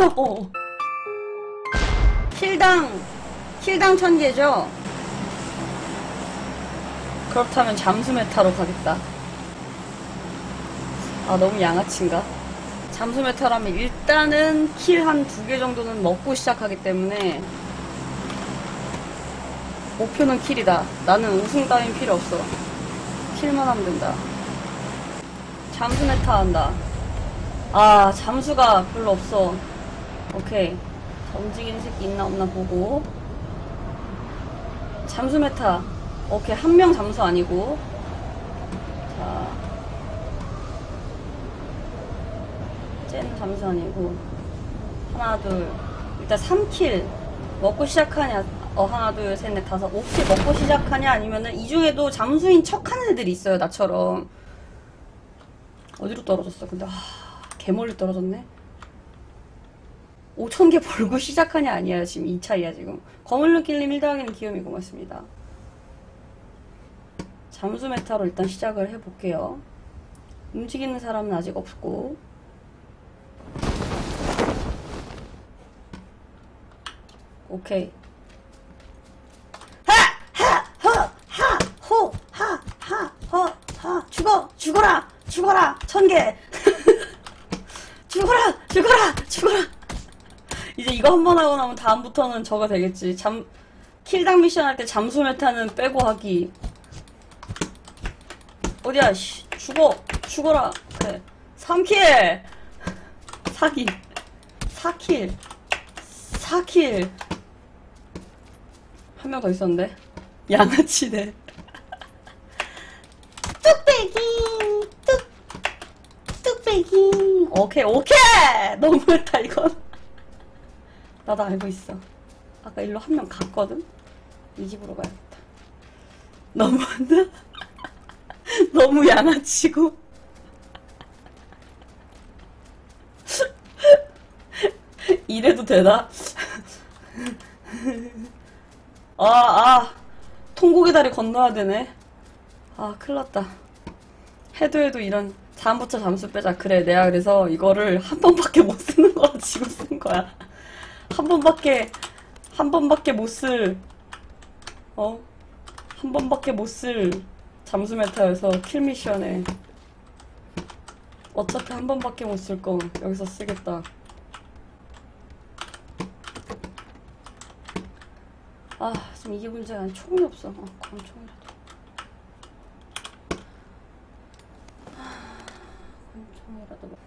어. 킬당 킬당 천 개죠. 그렇다면 잠수 메타로 가겠다. 아 너무 양아치인가? 잠수 메타라면 일단은 킬 한 두 개 정도는 먹고 시작하기 때문에 목표는 킬이다. 나는 우승 따윈 필요 없어. 킬만 하면 된다. 잠수 메타 한다. 아, 잠수가 별로 없어. 오케이. 자, 움직이는 새끼 있나 없나 보고. 잠수 메타. 오케이. 한 명 잠수 아니고. 자. 쟤는 잠수 아니고. 하나, 둘. 일단 3킬. 먹고 시작하냐. 어, 하나, 둘, 셋, 넷, 다섯. 5킬 먹고 시작하냐. 아니면은 이 중에도 잠수인 척 하는 애들이 있어요. 나처럼. 어디로 떨어졌어? 근데, 아, 개멀리 떨어졌네. 5천 개 벌고 시작하냐 아니야 지금 2차이야 지금. 거물눈 낄님 1더하기는 귀요미 고맙습니다. 잠수 메타로 일단 시작을 해볼게요. 움직이는 사람은 아직 없고. 오케이. 하하하하호하하하! 죽어! 죽어라! 죽어라! 천개! 죽어라! 죽어라! 죽어라 이제 이거 한 번 하고 나면 다음부터는 저거 되겠지. 잠 킬당 미션 할 때 잠수 메타는 빼고 하기. 어디야 씨. 죽어. 죽어라. 그래. 3킬. 4킬. 4킬. 4킬. 한 명 더 있었는데? 양아치네. 뚝배기. 뚝 뚝배기. 오케이 오케이. 너무했다 이건 나도 알고 있어 아까 일로 한 명 갔거든 이 집으로 가야겠다 너무한다 너무 양아치고 이래도 되나? 아, 아, 통곡의 다리 건너야 되네. 아, 큰일 났다. 해도 해도 이런, 다음부터 잠수 빼자. 그래, 내가 그래서 이거를 한 번밖에 못 쓰는 거라 지금 쓴 거야. 한 번밖에, 한 번밖에 못 쓸, 어? 한 번밖에 못 쓸 잠수 메타여서 킬 미션에 어차피 한 번밖에 못 쓸 거 여기서 쓰겠다. 아, 지금 이게 아니라 총이 없어. 어, 권총이라도. 아, 권총이라도. 먹-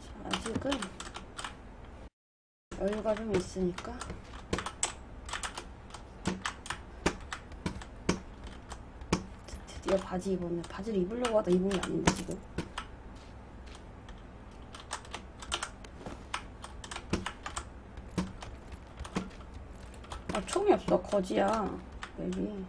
자, 아직은 여유가 좀 있으니까. 드디어 바지 입었네. 바지를 입으려고 하다 입은 게 아닌데, 지금. 아, 총이 없어. 거지야. 여기.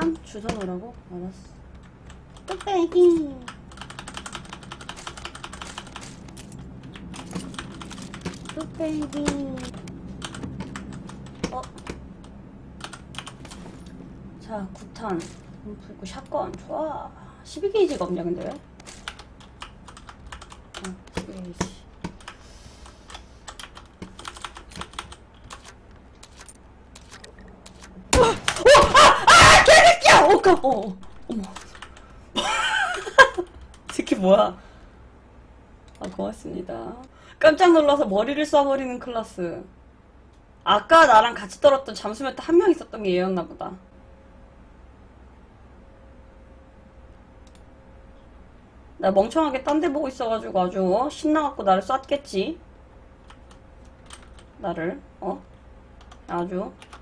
탐 주워 놓으라고? 알았어. 뚝배기. 뚝배기. 어? 자, 구탄. 불고 샷건. 좋아. 12게이지가 없냐, 근데 왜? 어, 12게이지. 개새끼야! 어, 깜, 어, 어머. 새끼 뭐야? 아, 고맙습니다. 깜짝 놀라서 머리를 쏴버리는 클라스. 아까 나랑 같이 떨었던 잠수 메타 한명 있었던 게 얘였나 보다. 나 멍청하게 딴 데 보고 있어가지고 아주 어? 신나갖고 나를 쐈겠지. 나를 어 아주 치.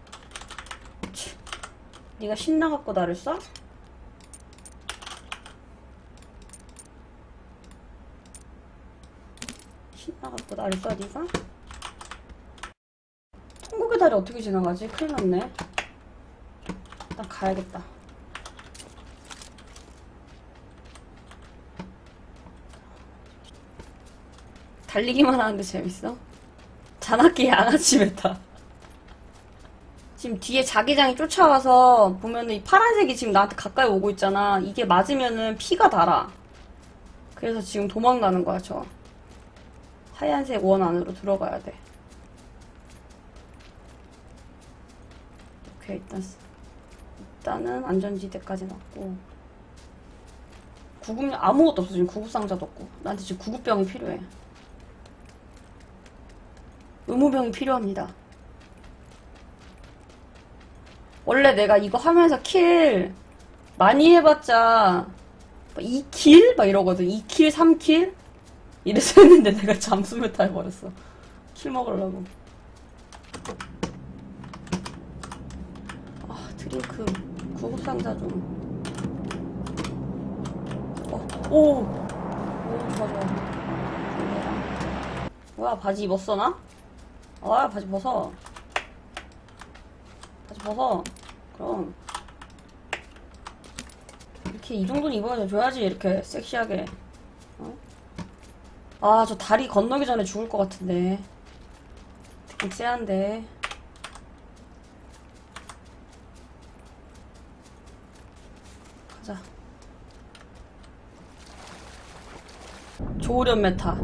네가 신나갖고 나를 써? 신나갖고 나를 써, 네가? 통곡의 달이 어떻게 지나가지? 큰일 났네 일단 가야겠다 달리기만 하는데 재밌어? 잔악기 양아치 메타 지금 뒤에 자기장이 쫓아와서 보면은 이 파란색이 지금 나한테 가까이 오고 있잖아. 이게 맞으면은 피가 달아. 그래서 지금 도망가는 거야, 저. 하얀색 원 안으로 들어가야 돼. 오케이, 일단, 쓰- 일단은 안전지대까지 났고. 구급, 아무것도 없어, 지금 구급상자도 없고. 나한테 지금 구급병이 필요해. 의무병이 필요합니다. 원래 내가 이거 하면서 킬 많이 해봤자 2킬? 막 이러거든. 2킬, 3킬? 이래서 했는데 내가 잠수 메타 해버렸어. 킬 먹으려고. 아, 드링크. 구급상자 좀. 어, 오! 오, 좋아, 좋아. 뭐야, 바지 입었어, 나? 아, 바지 벗어. 바지 벗어. 그럼. 이렇게 이 정도는 입어줘야지, 이렇게 섹시하게. 어? 아, 저 다리 건너기 전에 죽을 것 같은데. 되게 쎄한데. 가자. 조련 메타.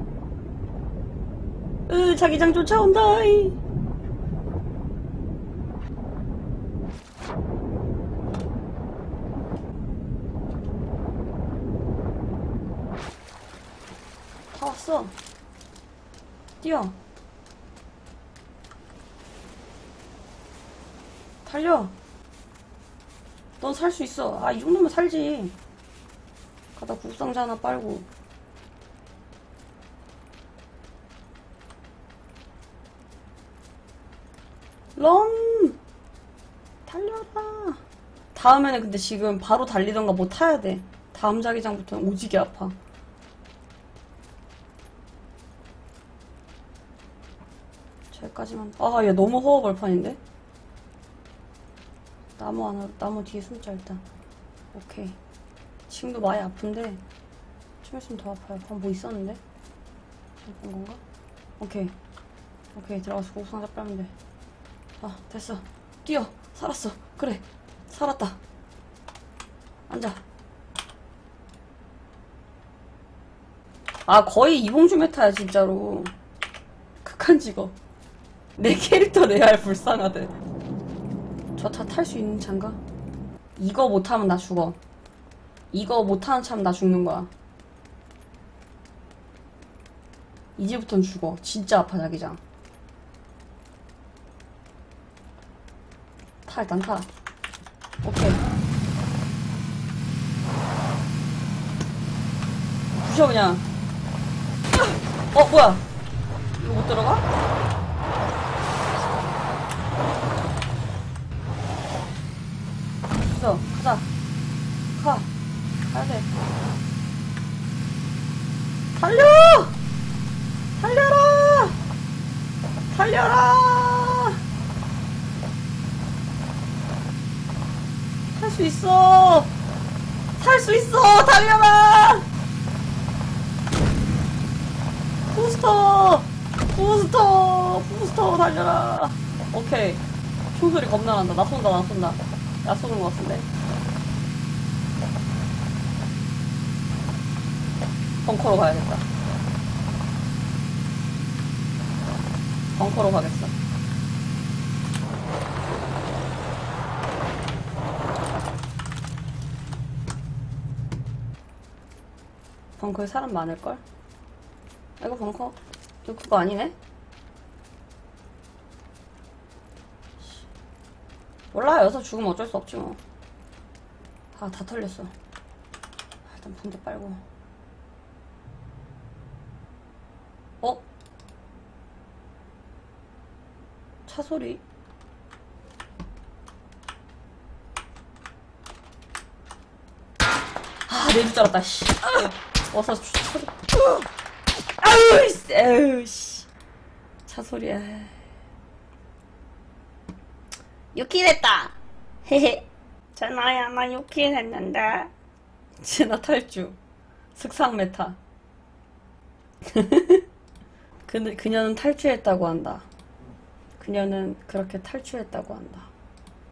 으, 자기장 쫓아온다. 이. 다 왔어. 뛰어. 달려. 넌 살 수 있어. 아, 이 정도면 살지. 가다 국상자 하나 빨고. 런! 달려라. 다음에는 근데 지금 바로 달리던가 뭐 타야 돼. 다음 자기장부터는 오지게 아파. 저기까지만. 아, 얘 너무 허허벌 판인데? 나무 하나, 나무 뒤에 숨자, 일단. 오케이. 지금도 많이 아픈데, 좀 있으면 더 아파요. 방금 뭐 있었는데? 이건 건가? 오케이. 오케이, 들어가서 고상자 빨면 돼. 아, 됐어. 뛰어. 살았어. 그래. 살았다. 앉아. 아, 거의 이봉주 메타야, 진짜로. 극한 직업. 내 캐릭터 레알 불쌍하대. 저차탈수 있는 차인가? 이거 못하면 나 죽어. 이거 못하는 차면 나 죽는 거야. 이제부턴 죽어. 진짜 아파, 자기장. 타, 일단 타. 오케이. 부셔, 그냥. 어, 뭐야. 이거 못 들어가? 부셔, 가자. 가. 가야 돼. 달려! 달려라! 달려라! 살 수 있어! 살 수 있어! 달려라! 부스터! 부스터! 부스터 달려라! 오케이. 총소리 겁나 난다. 나 쏜다, 나 쏜다. 것 같은데. 벙커로 가야겠다. 벙커로 가겠어. 벙커에 사람 많을걸? 아, 이거 벙커? 이거 그거 아니네? 몰라, 여기서 죽으면 어쩔 수 없지 뭐. 다, 다 털렸어. 아, 일단 붕대 빨고. 어? 차 소리? 아, 내줄 줄 알았다, 씨. 어서 주- 소리. 아우, 씨. 아우, 씨. 차 소리야. 유키 됐다. 헤헤. 전화야, 나 유키 했는데. 진화 탈주. 슥상 메타. 근데 그녀는 탈주했다고 한다. 그녀는 그렇게 탈주했다고 한다.